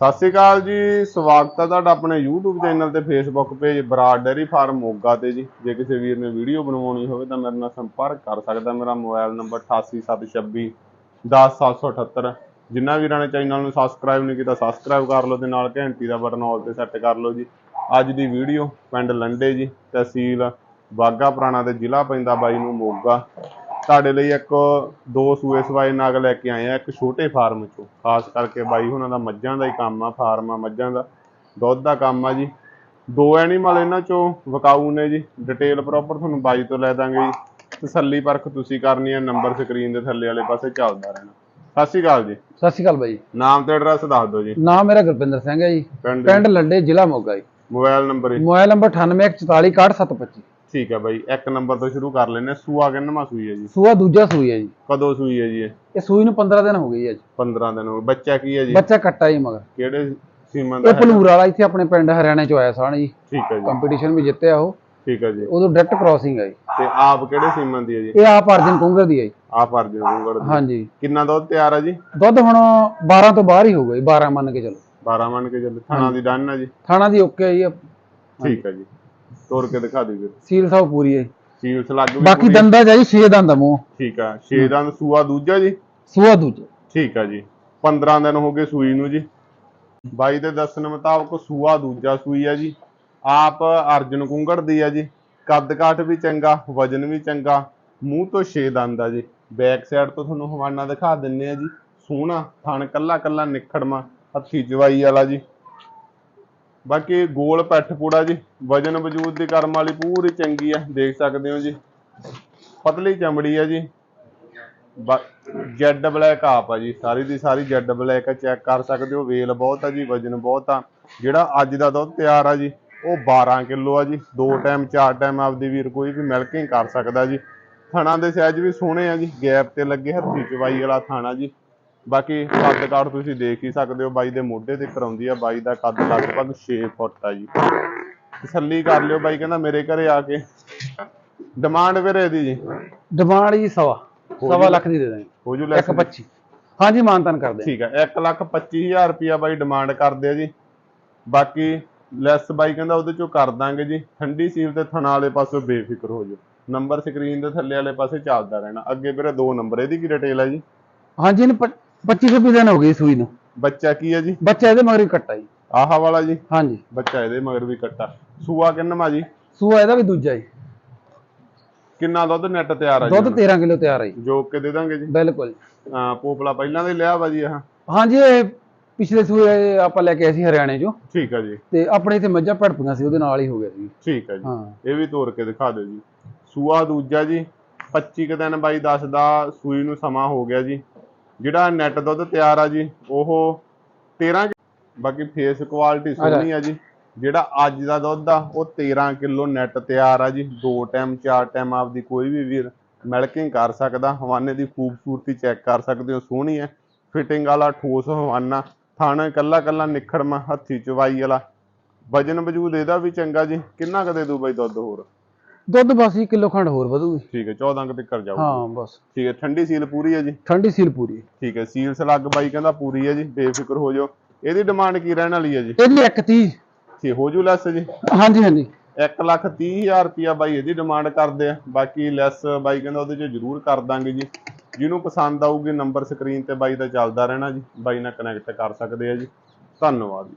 ਸਤਿ ਸ਼੍ਰੀ ਅਕਾਲ ਜੀ, ਸਵਾਗਤ ਹੈ ਤੁਹਾਡਾ ਆਪਣੇ YouTube ਚੈਨਲ ਤੇ Facebook page Brar dairy farm Moga ਤੇ ਜੀ। ਜੇ ਕਿਸੇ ਵੀਰ ਨੇ ਵੀਡੀਓ ਬਣਵਾਉਣੀ ਹੋਵੇ ਤਾਂ ਮੇਰੇ ਨਾਲ ਸੰਪਰਕ ਕਰ ਸਕਦਾ, ਮੇਰਾ ਮੋਬਾਈਲ ਨੰਬਰ 8876 10778 ਜਿਨ੍ਹਾਂ ਵੀਰਾਂ ਨੇ ਚੈਨਲ ਨੂੰ ਸਬਸਕ੍ਰਾਈਬ ਨਹੀਂ ਕੀਤਾ ਸਬਸਕ੍ਰਾਈਬ ਕਰ ਲਓ ਤੇ ਨਾਲ ਘੰਟੀ ਦਾ ਬਟਨ ਆਲ ਤੇ ਸੈੱਟ ਕਰ ਲਓ ਜੀ। ਅੱਜ ਦੀ ਵੀਡੀਓ ਪਿੰਡ ਲੰਡੇ ਜੀ, ਤਹਿਸੀਲ ਬਾਗਾ ਪੁਰਾਣਾ ਤੇ ਜ਼ਿਲ੍ਹਾ ਪੈਂਦਾ ਬਾਈ ਨੂੰ ਮੋਗਾ। ਤੁਹਾਡੇ ਲਈ ਇੱਕ ਦੋ ਸੂਏ ਸਵਾਏ ਨਗ ਲੈ ਕੇ ਆਏ ਆ ਇੱਕ ਛੋਟੇ ਫਾਰਮ ਚੋਂ। ਖਾਸ ਕਰਕੇ ਬਾਈ ਹੁਣਾਂ ਦਾ ਮੱਝਾਂ ਦਾ ਹੀ ਕੰਮ ਆ ਫਾਰਮ ਆ ਮੱਝਾਂ ਦਾ। ਦੁੱਧ ਦਾ ਕੰਮ ਆ ਜੀ। ਦੋ ਐਨੀਮਲ ਇਹਨਾਂ ਚੋਂ ਵਿਕਾਊ ਨੇ ਜੀ। ਡਿਟੇਲ ਪ੍ਰੋਪਰ ਤੁਹਾਨੂੰ ਬਾਈ ਤੋਂ ਲੈ ਦਾਂਗੇ ਜੀ। ਤਸੱਲੀ ਪਰਖ ਤੁਸੀਂ ਕਰਨੀ ਹੈ ਨੰਬਰ ਸਕਰੀਨ ਦੇ ਥੱਲੇ ਵਾਲੇ ਪਾਸੇ ਚੱਲਦਾ ਰਹਿਣਾ। ਸਤਿ ਸ਼੍ਰੀ ਅਕਾਲ ਜੀ। ਸਤਿ ਸ਼੍ਰੀ ਅਕਾਲ ਬਾਈ। ਨਾਮ ਤੇ ਐਡਰੈਸ ਦੱਸ ਦਿਓ ਜੀ। ਨਾਮ ਮੇਰਾ ਗੁਰਪਿੰਦਰ ਸਿੰਘ ਹੈ ਜੀ। ਪਿੰਡ ਪਿੰਡ ਲੱਡੇ ਜ਼ਿਲ੍ਹਾ ਮੋਗਾ ਜੀ। ਮੋਬਾਈਲ ਨੰਬਰ ਜੀ। ਮੋਬਾਈਲ ਨੰਬਰ 9814461725 ਠੀਕ ਹੈ ਬਾਈ ਇੱਕ ਨੰਬਰ ਤੋਂ ਸ਼ੁਰੂ ਕਰ ਲੈਨੇ ਸੂਆ ਕਿੰਨਵਾਂ ਸੂਈ ਹੈ ਜੀ? ਸੂਆ ਦੂਜਾ ਸੂਈ ਹੈ ਜੀ। ਕਦੋਂ ਸੂਈ ਹੈ ਜੀ ਇਹ? ਇਹ ਸੂਈ ਨੂੰ 15 ਦਿਨ ਹੋ ਗਏ ਜੀ ਅੱਜ। 15 ਦਿਨ ਹੋ ਗਏ। ਬੱਚਾ ਕੀ ਹੈ ਜੀ? ਬੱਚਾ ਕੱਟਾ ਜੀ ਮਗਰ। ਕਿਹੜੇ ਸੀਮਨ ਦਾ ਇਹ ਭਲੂਰ ਵਾਲਾ ਇੱਥੇ ਆਪਣੇ ਪਿੰਡ ਹਰਿਆਣੇ ਚ ਆਇਆ ਸਾਣ ਜੀ। ਠੀਕ ਹੈ ਜੀ। ਕੰਪੀਟੀਸ਼ਨ ਵੀ ਜਿੱਤਿਆ ਉਹ। ਠੀਕ ਹੈ ਜੀ। ਉਦੋਂ ਡਾਇਰੈਕਟ ਕ੍ਰਾਸਿੰਗ ਹੈ ਜੀ। ਤੇ ਆਪ ਕਿਹੜੇ ਸੀਮਨ ਦੀ ਹੈ ਜੀ? ਇਹ ਆਪ ਅਰਜਨ ਕੁੰਗਰ ਦੀ ਹੈ ਜੀ। ਆਪ ਅਰਜਨ ਗੁੰਗੜ ਦੀ। ਹਾਂਜੀ। ਕਿੰਨਾ ਦੁੱਧ ਤਿਆਰ ਹੈ ਜੀ? ਦੁੱਧ ਹੁਣ 12 ਤੋਂ ਬਾਹਰ ਹੀ ਹੋਊਗਾ ਜੀ 12 ਮੰਨ ਕੇ ਚਲੋ। 12 ਮੰਨ ਕੇ ਚੱਲ। ਥਾਣਾ ਦੀ ਡਨ ਹੈ ਜੀ? ਥਾਣਾ ਦੀ ਓਕੇ ਹੈ ਜੀ। ਠੀਕ ਹੈ ਜੀ। ਤੋੜ ਕੇ ਦਿਖਾ ਦਿਓ ਜੀ ਸੀਲ ਸਾਹਿਬ ਪੂਰੀ ਹੈ ਜੀ। ਸੀਲਸ ਲੱਗ ਵੀ ਬਾਕੀ ਪੂਰੀ- ਦੰਦਾ ਜਾਈ 6 ਦੰਦ ਆ ਮੂੰਹ। ਠੀਕ ਹੈ। 6 ਦੰਦ ਸੂਆ ਦੂਜਾ ਜੀ? ਸੂਆ ਦੂਜਾ। ਠੀਕ ਹੈ ਜੀ। 15 ਦਿਨ ਹੋ ਗਏ ਸੂਈ ਨੂੰ ਜੀ। ਬਾਈ ਦੇ ਦੱਸਣ ਮੁਤਾਬਕ ਸੂਆ ਦੂਜਾ ਸੂਈ ਹੈ ਜੀ। ਆਪ ਅਰਜਨ ਕੁੰਗੜ ਦੀ ਹੈ ਜੀ। ਕੱਦ ਕਾਠ ਵੀ ਚੰਗਾ ਵਜਨ ਵੀ ਚੰਗਾ ਮੂੰਹ ਤੋਂ ਛੇ ਦੰਦ ਆ ਜੀ। ਬੈਕ ਸਾਈਡ ਤੋਂ ਤੁਹਾਨੂੰ ਹਵਾਨਾ ਦਿਖਾ ਦਿੰਨੇ ਆ ਜੀ। ਸੋਹਣਾ ਥਣ ਕੱਲਾ ਕੱਲਾ ਨਿਖੜਮਾ ਹੱਥੀ ਜਵਾਈ ਵਾਲਾ ਜੀ। ਬਾਕੀ ਗੋਲ ਪੈਠ ਪੂੜਾ ਜੀ, ਵਜਨ ਵਜੂਦ ਦੀ ਕਰਮ ਵਾਲੀ ਪੂਰੀ ਚੰਗੀ ਆ, ਦੇਖ ਸਕਦੇ ਹੋ ਜੀ। ਪਤਲੀ ਚਮੜੀ ਆ ਜੀ। ਜੈਡ ਬਲੈਕ ਆਪ ਆ ਜੀ, ਸਾਰੀ ਦੀ ਸਾਰੀ ਜੈਡ ਬਲੈਕ ਚੈੱਕ ਕਰ ਸਕਦੇ ਹੋ, ਵੇਲ ਬਹੁਤ ਆ ਜੀ, ਵਜਨ ਬਹੁਤ ਆ। ਜਿਹੜਾ ਅੱਜ ਦਾ ਦੁੱਧ ਤਿਆਰ ਆ ਜੀ, ਉਹ 12 ਕਿਲੋ ਆ ਜੀ। ਦੋ ਟਾਈਮ, ਚਾਰ ਟਾਈਮ ਆਪਦੀ ਵੀਰ ਕੋਈ ਵੀ ਮਿਲਕਿੰਗ ਕਰ ਸਕਦਾ ਜੀ। ਥਣਾ ਦੇ ਸਾਈਜ਼ ਵੀ ਸੋਹਣੇ ਆ ਜੀ, ਗੈਪ ਤੇ ਲੱਗੇ ਹੱਥੀ ਚਵਾਈ ਵਾਲਾ ਥਾਣਾ ਜੀ। ਬਾਕੀ ਕੱਦ ਕਾਠ ਤੁਸੀਂ ਦੇਖ ਹੀ ਸਕਦੇ ਹੋ ਬਾਈ ਦੇ ਮੋਢੇ ਤੇ ਕਰਾਉਂਦੀ ਆ ਬਾਈ ਦਾ ਕੱਦ ਲਗਭਗ 6 ਫੁੱਟ ਆ ਜੀ। ਤਸੱਲੀ ਕਰ ਲਿਓ ਬਾਈ ਕਹਿੰਦਾ ਮੇਰੇ ਘਰੇ ਆ ਕੇ। ਡਿਮਾਂਡ ਵੀਰੇ ਇਹਦੀ ਜੀ? ਡਿਮਾਂਡ ਜੀ ਸਵਾ ਸਵਾ ਲੱਖ ਦੀ ਦੇ ਦਾਂਗੇ ਹੋ ਜੂ ਲੈਸ 125 ਹਾਂਜੀ ਮਾਨਤਨ ਕਰਦੇ ਠੀਕ ਹੈ 1 ਲੱਖ 25000 ਰੁਪਿਆ ਬਾਈ ਡਿਮਾਂਡ ਕਰਦੇ ਆ ਜੀ। ਬਾਕੀ ਲੈਸ ਬਾਈ ਕਹਿੰਦਾ ਉਹਦੇ ਚੋਂ ਕਰ ਦਾਂਗੇ ਜੀ। ਠੰਡੀ ਸੀਲ ਤੇ ਥਣਾ ਵਾਲੇ ਪਾਸੋਂ ਬੇਫਿਕਰ ਹੋ ਜਾਓ। ਨੰਬਰ ਸਕਰੀਨ ਦੇ ਥੱਲੇ ਵਾਲੇ ਪਾਸੇ ਚੱਲਦਾ ਰਹਿਣਾ। ਅੱਗੇ ਵੀਰੇ ਦੋ ਨੰਬਰ ਇਹਦੀ ਕੀ ਡਿਟੇਲ ਹੈ ਜੀ? ਹਾਂਜੀ ਇਹਨੂੰ 25 26 ਦਿਨ ਹੋ ਗਏ ਸੂਈ ਨੂੰ। ਬੱਚਾ ਕੀ ਹੈ ਜੀ? ਬੱਚਾ ਇਹਦੇ ਮਗਰ ਹੀ ਕੱਟਾ ਜੀ। ਆਹਾ ਵਾਲਾ ਜੀ? ਹਾਂਜੀ। ਬੱਚਾ ਇਹਦੇ ਮਗਰ ਵੀ ਕੱਟਾ। ਸੂਆ ਕਿੰਨਵਾ ਜੀ? ਸੂਆ ਇਹਦਾ ਵੀ ਦੂਜਾ ਜੀ। ਕਿੰਨਾ ਦੁੱਧ ਨੈਟ ਤਿਆਰ ਆ ਦੁੱਧ ਜੀ 13 ਕਿਲੋ ਤਿਆਰ ਹੈ ਜੀ। ਜੋ ਕੇ ਦੇ ਦਾਂਗੇ ਜੀ। ਬਿਲਕੁਲ ਹਾਂ ਪੋਪਲਾ ਪਹਿਲਾਂ ਦੇ ਲਿਆ ਵਾ ਜੀ ਆਹ ਹਾਂਜੀ ਇਹ ਪਿਛਲੇ ਸੂਏ ਆਪਾਂ ਲੈ ਕੇ ਆਏ ਸੀ ਹਰਿਆਣੇ ਚੋਂ। ਠੀਕ ਹੈ ਜੀ। ਤੇ ਆਪਣੇ ਇੱਥੇ ਮੱਝਾਂ ਭੜਪੀਆਂ ਸੀ ਉਹਦੇ ਨਾਲ ਹੀ ਹੋ ਗਿਆ ਸੀ। ਠੀਕ ਹੈ ਜੀ। ਹਾਂ। ਇਹ ਵੀ ਤੋੜ ਕੇ ਦਿਖਾ ਦਿਓ ਜੀ। ਸੂਆ ਦੂਜਾ ਜੀ 25 ਕੁ ਦਿਨ ਬਾਈ ਦੱਸਦਾ ਸੂਈ ਨੂੰ ਸਮਾਂ ਹੋ ਗਿਆ ਜੀ। ਜਿਹੜਾ ਨੈਟ ਦੁੱਧ ਤਿਆਰ ਆ ਜੀ ਉਹ 13 ਕਿ- ਬਾਕੀ ਫੇਸ ਕੁਆਲਿਟੀ ਸੋਹਣੀ ਆ ਜੀ। ਜਿਹੜਾ ਅੱਜ ਦਾ ਦੁੱਧ ਆ ਉਹ 13 ਕਿਲੋ ਨੈਟ ਤਿਆਰ ਆ ਜੀ। ਦੋ ਟਾਈਮ ਚਾਰ ਟਾਈਮ ਆਪਦੀ ਕੋਈ ਵੀ ਵੀਰ ਮਿਲਕਿੰਗ ਕਰ ਸਕਦਾ ਹਵਾਨੇ ਦੀ ਖੂਬਸੂਰਤੀ ਚੈੱਕ ਕਰ ਸਕਦੇ ਹੋ ਸੋਹਣੀ ਹੈ ਫਿਟਿੰਗ ਵਾਲਾ ਠੋਸ ਹਵਾਨਾ ਥਾਣਾ ਕੱਲਾ ਕੱਲਾ ਨਿਖੜਮਾ ਹੱਥੀ ਚਵਾਈ ਵਾਲਾ। ਵਜਨ ਵਜੂਦ ਇਹਦਾ ਵੀ ਚੰਗਾ ਜੀ। ਕਿੰਨਾ ਕਦੇ ਦੂ ਬਾਈ ਦੁੱਧ ਹੋਰ? ਦੁੱਧ ਬਸ 1 ਕਿਲੋ ਖੰਡ ਹੋਰ ਵਧੂਗੀ। ਠੀਕ ਹੈ 14 ਕੁ ਤੱਕ ਜਾਊਗੀ। ਹਾਂ ਬਸ। ਠੀਕ ਹੈ ਠੰਡੀ ਸੀਲ ਪੂਰੀ ਹੈ ਜੀ? ਠੰਡੀ ਸੀਲ ਪੂਰੀ ਠੀਕ ਹੈ ਸੀਲ ਸਲੱਗ ਬਾਈ ਕਹਿੰਦਾ ਪੂਰੀ ਹੈ ਜੀ ਬੇਫਿਕਰ ਹੋ ਜਾਓ। ਇਹਦੀ ਡਿਮਾਂਡ ਕੀ ਰਹਿਣ ਵਾਲੀ ਹੈ ਜੀ? ਇਹਦੀ 130 ਠੀਕ ਹੋ ਜੂ ਲੈਸ ਜੀ? ਹਾਂਜੀ ਹਾਂਜੀ। 1 ਲੱਖ 30 ਹਜ਼ਾਰ ਰੁਪਿਆ ਬਾਈ ਇਹਦੀ ਡਿਮਾਂਡ ਕਰਦੇ ਆ। ਬਾਕੀ ਲੈਸ ਬਾਈ ਕਹਿੰਦਾ ਉਹਦੇ ਚ ਜ਼ਰੂਰ ਕਰ ਦਾਂਗੇ ਜੀ। ਜਿਹਨੂੰ ਪਸੰਦ ਆਊਗੀ ਨੰਬਰ ਸਕਰੀਨ ਤੇ ਬਾਈ ਦਾ ਚੱਲਦਾ ਰਹਿਣਾ ਜੀ। ਬਾਈ ਨਾਲ ਕਨੈਕਟ ਕਰ ਸਕਦੇ ਆ ਜੀ। ਧੰਨਵਾਦ ਜੀ।